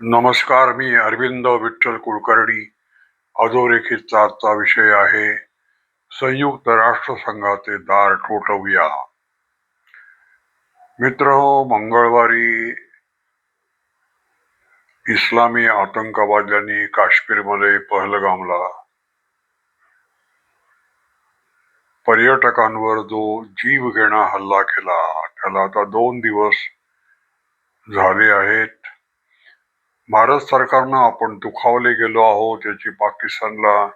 नमस्कार मी अरविंद विठ्ठल कुलकर्णी. अधोरेखित विषय आहे संयुक्त राष्ट्रसंघाचे दार ठोठवूया मित्र हो, मंगळवारी इस्लामी आतंकवाद्यांनी काश्मीरमध्ये पहलगामला पर्यटकांवर जो जीव घेणा हल्ला केला त्याला आता दोन दिवस झाले आहेत. भारत सरकारनं आपण दुखावले गेलो आहोत याची पाकिस्तानला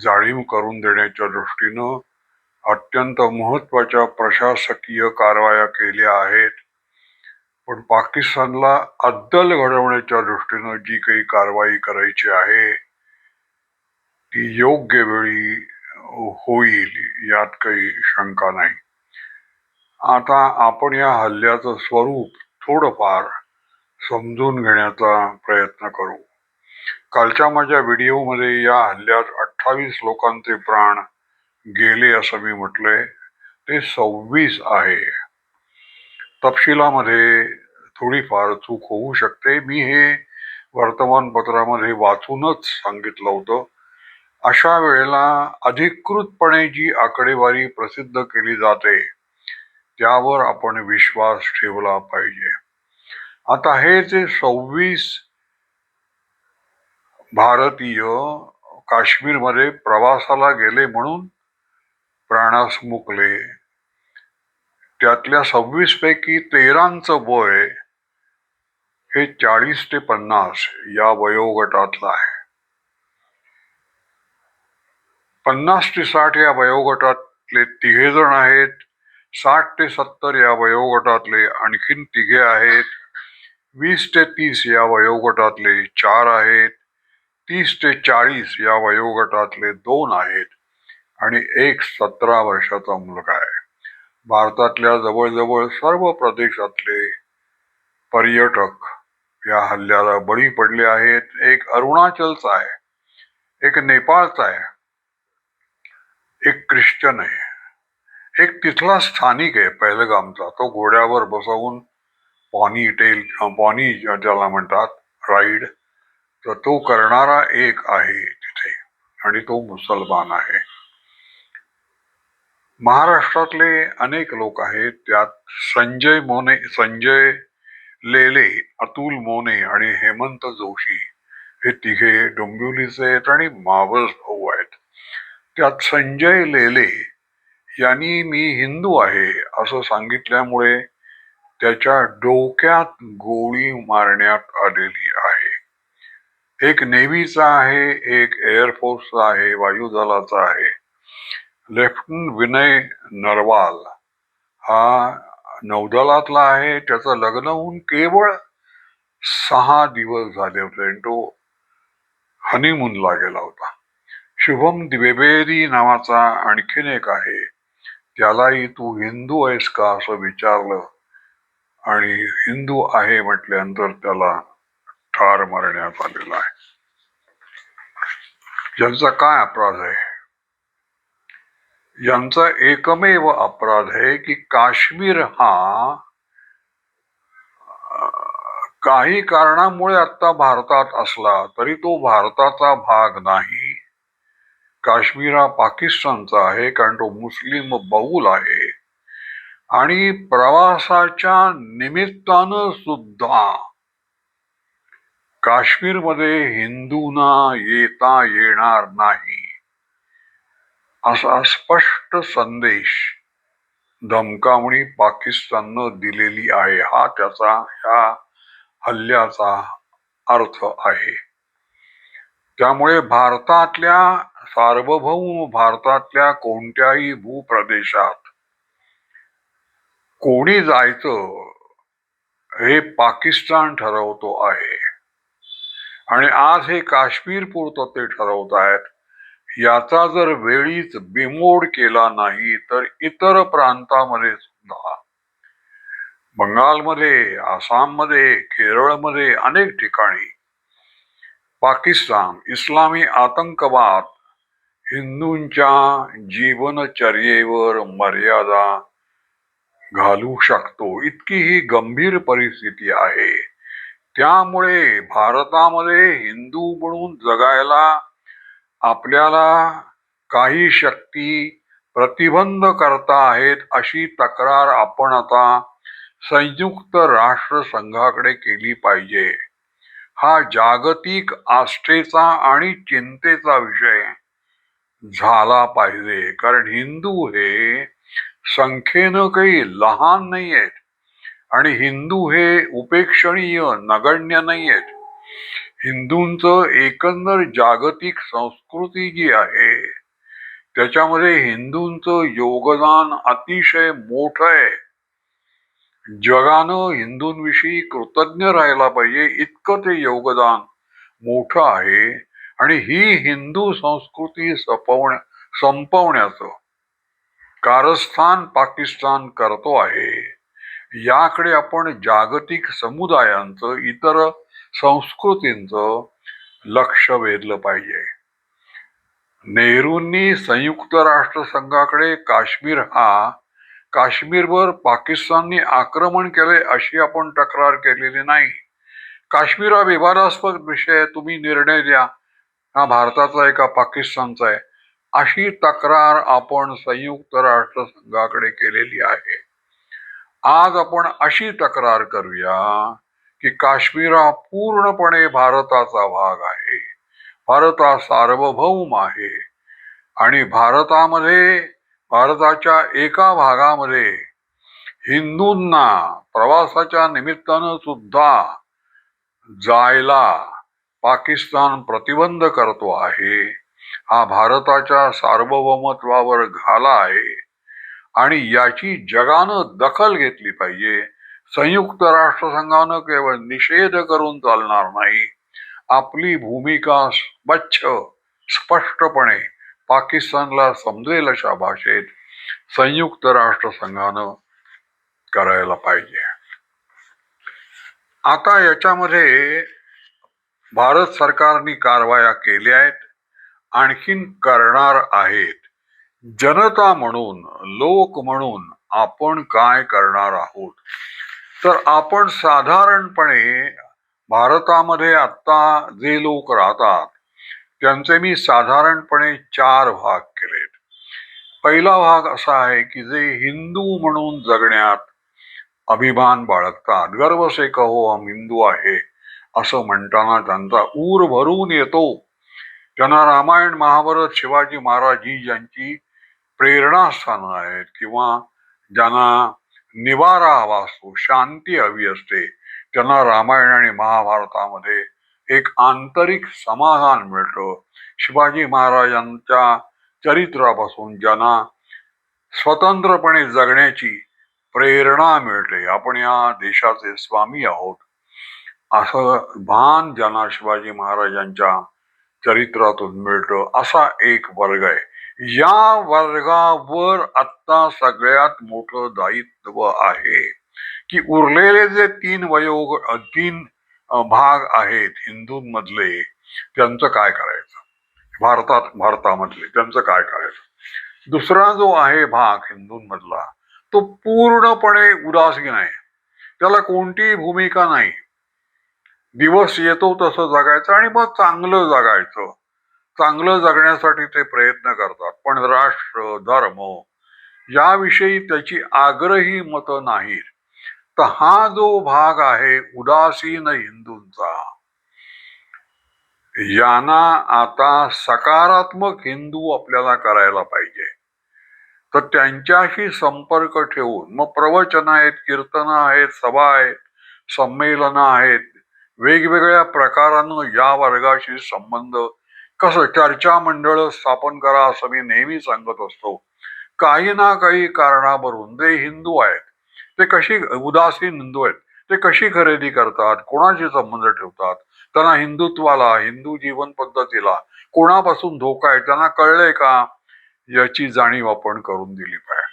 जाणीव करून देण्याच्या दृष्टीनं अत्यंत महत्त्वाच्या प्रशासकीय कारवाया केल्या आहेत. पण पाकिस्तानला अद्दल घडवण्याच्या दृष्टीनं जी काही कारवाई करायची आहे ती योग्य वेळी होईल यात काही शंका नाही. आता आपण या हल्ल्याचं स्वरूप थोडंफार समजून घेण्याचा प्रयत्न करू. कालच्या माझ्या व्हिडिओमध्ये या हल्ल्यात अठ्ठावीस लोकांचे प्राण गेले असं मी म्हटलंय. ते सव्वीस आहे. तपशिलामध्ये थोडीफार चूक होऊ शकते. मी हे वर्तमानपत्रामध्ये वाचूनच सांगितलं होतं. अशा वेळेला अधिकृतपणे जी आकडेवारी प्रसिद्ध केली जाते त्यावर आपण विश्वास ठेवला पाहिजे. आता हे जे सव्वीस भारतीय काश्मीरमध्ये प्रवासाला गेले म्हणून प्राणास मुकले. त्यातल्या सव्वीस पैकी तेरांचं वय हे चाळीस ते पन्नास या वयोगटातलं आहे. पन्नास ते साठ या वयोगटातले तिघे जण आहेत साठ ते सत्तर या वयोगटातले आणखीन तिघे आहेत. वीस ते तीस या वयोगटातले चार आहेत. तीस ते चाळीस या वयोगटातले दोन आहेत. आणि एक सतरा वर्षाचा मुलगा आहे. भारतातल्या जवळजवळ सर्व प्रदेशातले पर्यटक या हल्ल्याला बळी पडले आहेत. एक अरुणाचलचा आहे. एक नेपाळचा आहे. एक ख्रिश्चन आहे. एक तिथला स्थानिक आहे पहिलगामचा तो घोड्यावर बसवून पॉनी टेल पॉनी ज्याला म्हणतात राईड तर तो करणारा एक आहे तिथे आणि तो मुसलमान आहे. महाराष्ट्रातले अनेक लोक आहेत त्यात संजय मोने संजय लेले अतुल मोने आणि हेमंत जोशी हे तिघे डोंबिवलीचे आहेत आणि मावस भाऊ आहेत. त्यात संजय लेले यांनी मी हिंदू आहे असं सांगितल्यामुळे त्याच्या डोक्यात गोळी मारण्यात आलेली आहे. एक नेव्हीचा आहे एक एअरफोर्सचा आहे वायुदलाचा आहे. लेफ्टनंट विनय नरवाल हा नौदलातला आहे. त्याचं लग्न होऊन केवळ सहा दिवस झाले होते आणि तो हनीमूनला गेला होता. शुभम द्विवेदी नावाचा आणखीन एक आहे. त्यालाही तू हिंदू आहेस का असं विचारलं आणि हिंदू आहे म्हटल्यानंतर त्याला ठार मारण्यात आलेला आहे. यांचा काय अपराध आहे? यांचा एकमेव अपराध आहे की काश्मीर हा काही कारणामुळे आता भारतात असला तरी तो भारताचा भाग नाही. काश्मीर हा पाकिस्तानचा आहे कारण तो मुस्लिम बहुल आहे. आणि प्रवासाच्या निमित्तानं सुद्धा. काश्मीरमध्ये हिंदूंना येता येणार नाही. असा स्पष्ट संदेश धमकावणी पाकिस्ताननं दिलेली आहे. हा त्याचा ह्या हल्ल्याचा अर्थ आहे. त्यामुळे भारतातल्या सार्वभौम भारतातल्या कोणत्याही भूप्रदेशात कोणी जायचं हे पाकिस्तान ठरवतो आहे. आणि आज हे काश्मीर पुरतं ते ठरवत आहेत. याचा जर वेळीच बिमोड केला नाही तर इतर प्रांतामध्ये सुद्धा. बंगालमध्ये आसाममध्ये केरळमध्ये अनेक ठिकाणी पाकिस्तान इस्लामी आतंकवाद हिंदूंच्या जीवनचर्येवर मर्यादा घालू शकतो. इतकी ही गंभीर परिस्थिती आहे. त्यामुळे भारतामध्ये हिंदू म्हणून जगायला आपल्याला काही शक्ती प्रतिबंध करता आहेत अशी तक्रार आपण आता संयुक्त राष्ट्र संघाकडे केली पाहिजे. हा जागतिक आस्थेचा आणि चिंतेचा विषय झाला पाहिजे. कारण हिंदू हे संख्येनं काही लहान नाही आहेत आणि हिंदू हे उपेक्षणीय नगण्य नाही आहेत हिंदूंचं एकंदर जागतिक संस्कृती जी आहे त्याच्यामध्ये हिंदूंचं योगदान अतिशय मोठ आहे. जगानं हिंदूंविषयी कृतज्ञ राहायला पाहिजे इतकं ते योगदान मोठं आहे. आणि ही हिंदू संस्कृती सपवण्या संपवण्याचं कारस्थान पाकिस्तान करतो आहे. याकडे आपण जागतिक समुदायांचं इतर संस्कृतींचं लक्ष वेधलं पाहिजे. नेहरूंनी संयुक्त राष्ट्रसंघाकडे काश्मीर हा काश्मीरवर पाकिस्तानने आक्रमण केले अशी आपण तक्रार केलेली नाही. काश्मीर हा विवादास्पद विषय तुम्ही निर्णय द्या. हा भारताचा आहे का पाकिस्तानचा आहे? अशी तक्रार आपण संयुक्त राष्ट्रसंघाकडे केलेली आहे. आज आपण अशी तक्रार करूया की काश्मीर हा पूर्णपणे भारताचा भाग आहे. भारत हा सार्वभौम आहे. आणि भारतामध्ये भारताच्या एका भागामध्ये हिंदूंना प्रवासाच्या निमित्तानं सुद्धा जायला पाकिस्तान प्रतिबंध करतो आहे. हा भारताच्या सार्वभौमत्वावर घाला आहे. आणि याची जगानं दखल घेतली पाहिजे. संयुक्त राष्ट्रसंघानं केवळ निषेध करून चालणार नाही. आपली भूमिका स्वच्छ स्पष्टपणे पाकिस्तानला समजेल अशा भाषेत संयुक्त राष्ट्रसंघानं करायला पाहिजे. आता याच्यामध्ये भारत सरकारने कारवाया केल्या आहेत. आणखीन करणार आहेत. जनता म्हणून लोक म्हणून आपण काय करणार आहोत? तर आपण साधारणपणे भारतामध्ये आत्ता जे लोक राहतात त्यांचे मी साधारणपणे चार भाग केलेत. पहिला भाग असा आहे की जे हिंदू म्हणून जगण्यात अभिमान बाळगतात. गर्व से कहो हम हिंदू आहे असं म्हणताना त्यांचा ऊर भरून येतो. त्यांना रामायण महाभारत शिवाजी महाराज ही ज्यांची प्रेरणास्थानं आहेत किंवा ज्यांना निवारा हवा असतो शांती हवी असते त्यांना रामायण आणि महाभारतामध्ये एक आंतरिक समाधान मिळतं. शिवाजी महाराजांच्या चरित्रापासून ज्यांना स्वतंत्रपणे जगण्याची प्रेरणा मिळते आपण या देशाचे स्वामी आहोत. असं भान ज्यांना शिवाजी महाराजांच्या चरित्रातून मिळतं असा एक वर्ग आहे. या वर्गावर आत्ता सगळ्यात मोठं दायित्व आहे की उरलेले जे तीन वयोग तीन भाग आहेत हिंदूंमधले त्यांचं काय करायचं? भारतात भारतामधले त्यांचं काय करायचं? दुसरा जो आहे भाग हिंदूंमधला तो पूर्णपणे उदासीन आहे. त्याला कोणतीही भूमिका नाही. दिवस येतो तसं जगायचं आणि मग चांगलं जगायचं. चांगलं जगण्यासाठी ते प्रयत्न करतात. पण राष्ट्र धर्म याविषयी त्याची आग्रही मतं नाहीत. तर हा जो भाग आहे उदासीन हिंदूंचा यांना आता सकारात्मक हिंदू आपल्याला करायला पाहिजे. तर त्यांच्याशी संपर्क ठेवून मग प्रवचन आहेत कीर्तन आहेत सभा आहेत संमेलनं आहेत वेगवेगळ्या प्रकारानं या वर्गाशी संबंध कसं चर्चा मंडळ स्थापन करा असं मी नेहमी सांगत असतो. काही ना काही कारणावरून जे हिंदू आहेत. ते कशी उदासीन हिंदू आहेत? ते कशी खरेदी करतात? कोणाशी संबंध ठेवतात? त्यांना हिंदुत्वाला हिंदू जीवन पद्धतीला कोणापासून धोका आहे? त्यांना कळलंय का? याची जाणीव आपण करून दिली पाहिजे.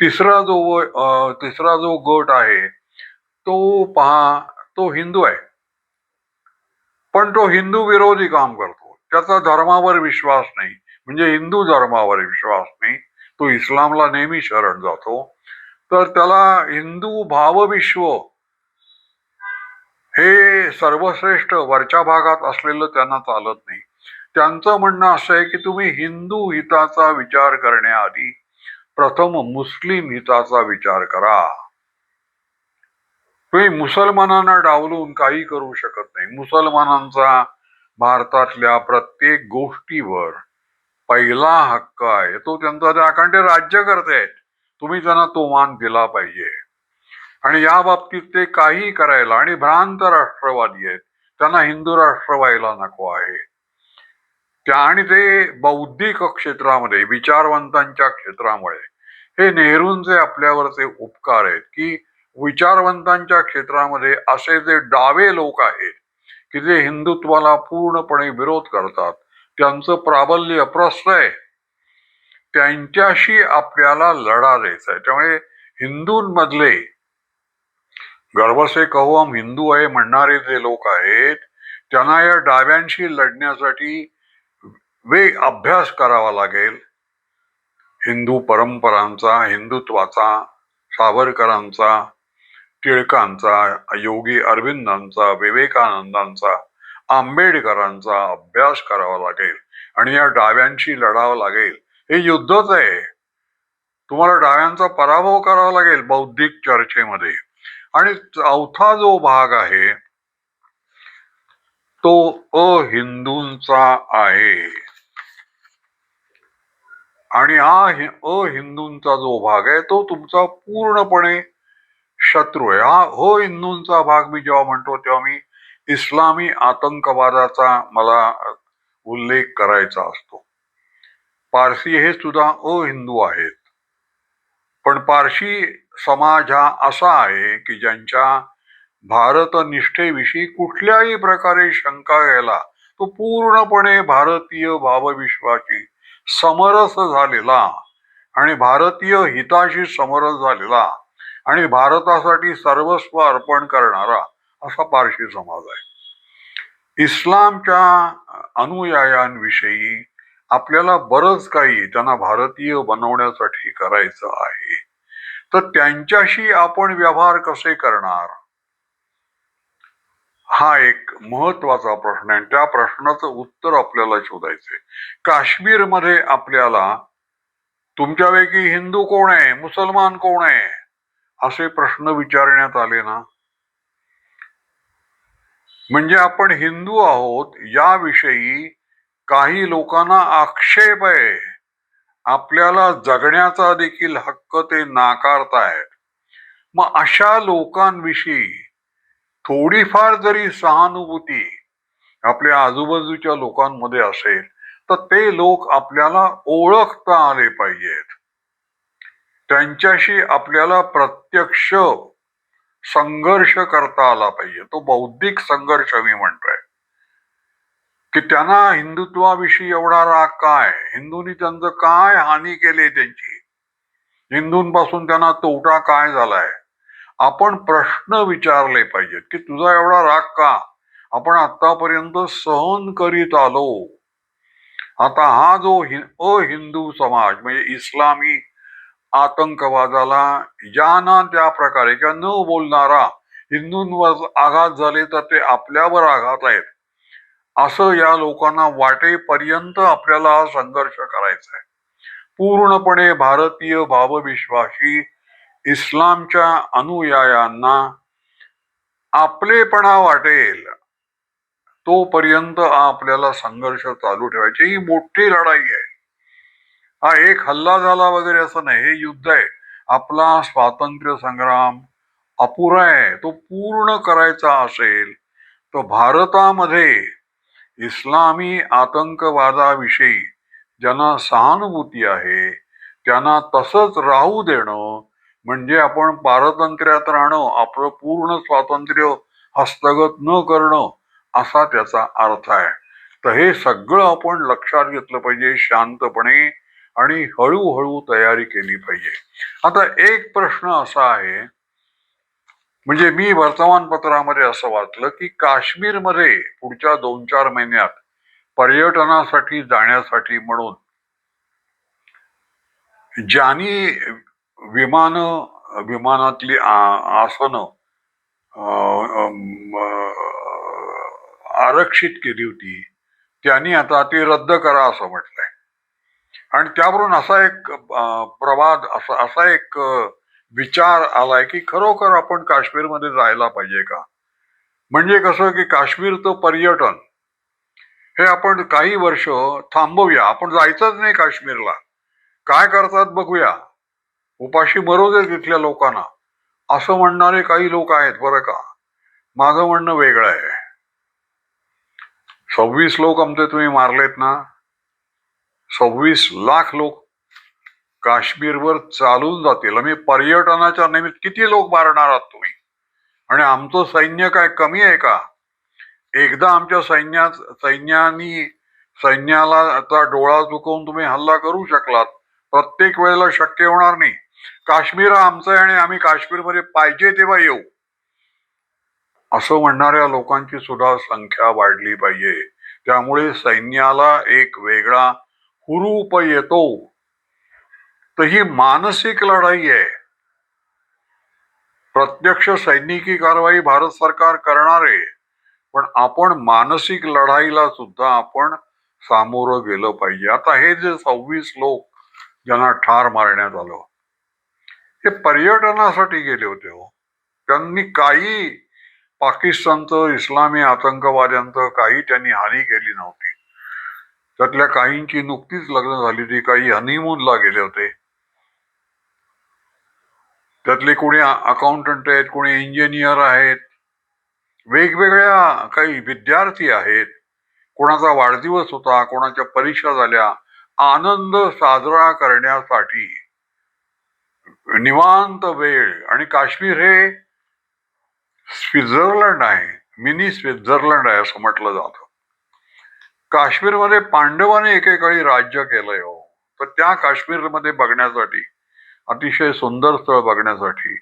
तिसरा जो तिसरा जो गट आहे तो पहा तो हिंदू आहे. पण तो हिंदू विरोधी काम करतो. त्याचा धर्मावर विश्वास नाही. म्हणजे हिंदू धर्मावर विश्वास नाही. तो इस्लामला नेहमी शरण जातो. तर त्याला हिंदू भावविश्व हे सर्वश्रेष्ठ वरच्या भागात असलेलं त्यांना चालत नाही. त्यांचं म्हणणं असं आहे की तुम्ही हिंदू हिताचा विचार करण्याआधी प्रथम मुस्लिम हिताचा विचार करा. तुम्ही मुसलमानांना डावलून काही करू शकत नाही. मुसलमानांचा भारतातल्या प्रत्येक गोष्टीवर पहिला हक्क आहे. तो त्यांचा ते अखंड राज्य करतायत तुम्ही त्यांना तो मान दिला पाहिजे. आणि या बाबतीत ते काही करायला आणि भ्रांत राष्ट्रवादी आहेत त्यांना हिंदू राष्ट्र व्हायला नको आहे. त्या आणि ते बौद्धिक क्षेत्रामध्ये विचारवंतांच्या क्षेत्रामुळे हे नेहरूंचे आपल्यावरचे उपकार आहेत की विचारवंतांच्या क्षेत्रामध्ये असे जे डावे लोक आहेत की जे हिंदुत्वाला पूर्णपणे विरोध करतात त्यांचं प्राबल्य प्रस्त आहे. त्यांच्याशी आपल्याला लढा द्यायचा आहे. त्यामुळे हिंदूंमधले गर्भसे कहो हम हिंदू आहे म्हणणारे जे लोक आहेत त्यांना या डाव्यांशी लढण्यासाठी वेग अभ्यास करावा लागेल. हिंदू परंपरांचा हिंदुत्वाचा सावरकरांचा टिळकांचा योगी अरविंदांचा विवेकानंदांचा आंबेडकरांचा अभ्यास करावा लागेल आणि या डाव्यांशी लढावं लागेल. हे युद्धच आहे. तुम्हाला डाव्यांचा पराभव करावा लागेल बौद्धिक चर्चेमध्ये. आणि चौथा जो भाग आहे तो अहिंदूंचा आहे. आणि हा अहिंदूंचा जो भाग आहे तो तुमचा पूर्णपणे शत्रू आहे. हा हो हिंदूंचा भाग मी जेव्हा म्हणतो तेव्हा मी इस्लामी आतंकवादाचा मला उल्लेख करायचा असतो. पारसी हे सुद्धा अहिंदू आहेत. पण पारशी समाज हा असा आहे की ज्यांच्या भारत निष्ठेविषयी कुठल्याही प्रकारे शंका घ्यायला तो पूर्णपणे भारतीय भावविश्वाशी समरस झालेला आणि भारतीय हिताशी समरस झालेला आणि भारतासाठी सर्वस्व अर्पण करणारा असा पारशी समाज आहे. इस्लामच्या अनुयायांविषयी आपल्याला बरंच काही त्यांना भारतीय बनवण्यासाठी करायचं आहे. तर त्यांच्याशी आपण व्यवहार कसे करणार? हा एक महत्त्वाचा प्रश्न आहे. त्या प्रश्नाचं उत्तर आपल्याला शोधायचंय. काश्मीरमध्ये आपल्याला तुमच्यापैकी हिंदू कोण आहे? मुसलमान कोण आहे? असे प्रश्न विचारण्यात आले ना? म्हणजे आपण हिंदू आहोत याविषयी काही लोकांना आक्षेप आहे. आपल्याला जगण्याचा देखील हक्क ते नाकारतायत मग अशा लोकांविषयी थोडीफार जरी सहानुभूती आपल्या आजूबाजूच्या लोकांमध्ये असेल तर ते लोक आपल्याला ओळखता आले पाहिजेत. त्यांच्याशी आपल्याला प्रत्यक्ष संघर्ष करता आला पाहिजे. तो बौद्धिक संघर्ष मी म्हणतोय. की त्यांना हिंदुत्वाविषयी एवढा राग काय? हिंदूंनी त्यांचं काय हानी केली त्यांची? हिंदूंपासून त्यांना तोटा काय झालाय? आपण प्रश्न विचारले पाहिजेत की तुझा एवढा राग का? आपण आतापर्यंत सहन करीत आलो. आता हा जो अहिंदू समाज म्हणजे इस्लामी आतंकवादाला ज्या ना त्या प्रकारे किंवा न बोलणारा हिंदूंवर आघात झाले तर ते आपल्यावर आघात आहेत. असं या लोकांना वाटेपर्यंत आपल्याला संघर्ष करायचा आहे. पूर्णपणे भारतीय भावविश्वासी इस्लामच्या अनुयायांना आपलेपणा वाटेल तोपर्यंत आपल्याला संघर्ष चालू ठेवायची. ही मोठी लढाई आहे. हा एक हल्ला झाला वगैरे असं नाही. हे युद्ध आहे. आपला स्वातंत्र्य संग्राम अपुरा आहे. तो पूर्ण करायचा असेल तर भारतामध्ये इस्लामी आतंकवादाविषयी ज्यांना सहानुभूती आहे त्यांना तसंच राहू देणं म्हणजे आपण पारतंत्र्यात राहणं आपलं पूर्ण स्वातंत्र्य हस्तगत न करणं असा त्याचा अर्थ आहे. तर हे सगळं आपण लक्षात घेतलं पाहिजे शांतपणे. आणि हळूहळू तयारी केली पाहिजे. आता एक प्रश्न असा आहे म्हणजे मी वर्तमानपत्रामध्ये असं वाचलं की काश्मीरमध्ये पुढच्या दोन चार महिन्यात पर्यटनासाठी जाण्यासाठी म्हणून ज्यांनी विमान विमानातली आसनं आरक्षित केली होती त्यांनी आता ती रद्द करा असं म्हटलंय. आणि त्यावरून असा एक प्रवाद असा असा एक विचार आलाय की खरोखर आपण काश्मीरमध्ये जायला पाहिजे का? म्हणजे कसं की काश्मीरचं पर्यटन. हे आपण काही वर्ष थांबवूया. आपण जायचंच नाही काश्मीरला. काय करतात बघूया. उपाशी मरू दे तिथल्या लोकांना. असं म्हणणारे काही लोक आहेत बरं का. माझं म्हणणं वेगळं आहे. सव्वीस लोक आमचे तुम्ही मारलेत ना. सव्वीस लाख लोक काश्मीरवर चालून जातील. आम्ही पर्यटनाच्या निमित्त किती लोक मारणार आहात तुम्ही? आणि आमचं सैन्य काय कमी आहे का? एकदा आमच्या सैन्यात सैन्यानी सैन्याला आता डोळा चुकवून तुम्ही हल्ला करू शकलात. प्रत्येक वेळेला शक्य होणार नाही. काश्मीर हा आमचं आहे आणि आम्ही काश्मीरमध्ये पाहिजे तेव्हा येऊ. असं म्हणणाऱ्या लोकांची सुद्धा संख्या वाढली पाहिजे. त्यामुळे सैन्याला एक वेगळा कुरूप येतो तर ही मानसिक लढाई आहे. प्रत्यक्ष सैनिकी कारवाई भारत सरकार करणार आहे. पण आपण मानसिक लढाईला सुद्धा आपण सामोरं गेलं पाहिजे. आता हे जे सव्वीस लोक ज्यांना ठार मारण्यात आलं हे पर्यटनासाठी गेले होते हो. त्यांनी काही पाकिस्तानचं इस्लामी आतंकवाद्यांचं काही त्यांनी हानी केली नव्हती. त्यातल्या काहींची नुकतीच लग्न झाली होती काही हनीमूनला गेले होते. त्यातले कोणी अकाउंटंट आहेत कोणी इंजिनियर आहेत वेगवेगळ्या काही विद्यार्थी आहेत. कोणाचा वाढदिवस होता कोणाच्या परीक्षा झाल्या आनंद साजरा करण्यासाठी निवांत वेळ. आणि काश्मीर हे स्वित्झर्लंड आहे मिनी स्वित्झर्लंड आहे असं म्हटलं जातं. काश्मीरमध्ये पांडवाने एकेकाळी राज्य केलंय हो. तर त्या काश्मीरमध्ये बघण्यासाठी अतिशय सुंदर स्थळ बघण्यासाठी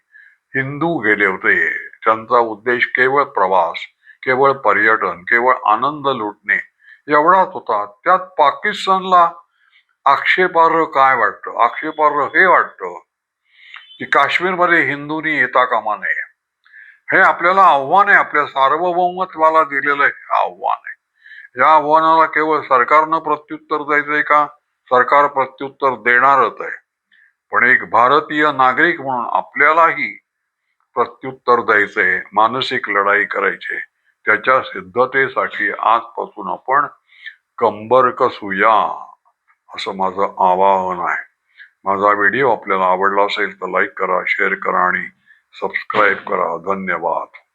हिंदू गेले होते त्यांचा उद्देश केवळ प्रवास केवळ पर्यटन केवळ आनंद लुटणे एवढाच होता. त्यात पाकिस्तानला आक्षेपार्ह काय वाटतं? आक्षेपार्ह हे वाटतं की काश्मीरमध्ये हिंदूंनी येता कामा नये. हे आपल्याला आव्हान आहे आपल्या सार्वभौमत्वाला दिलेलं हे आव्हान आहे. या आव्हानाला केवळ सरकारनं प्रत्युत्तर द्यायचंय का? सरकार प्रत्युत्तर देणारच आहे. पण एक भारतीय नागरिक म्हणून आपल्यालाही प्रत्युत्तर द्यायचंय मानसिक लढाई करायची त्याच्या सिद्धतेसाठी आजपासून आपण कंबर कसूया असं माझं आवाहन आहे. माझा व्हिडिओ आपल्याला आवडला असेल तर लाईक करा शेअर करा आणि सबस्क्राईब करा. धन्यवाद.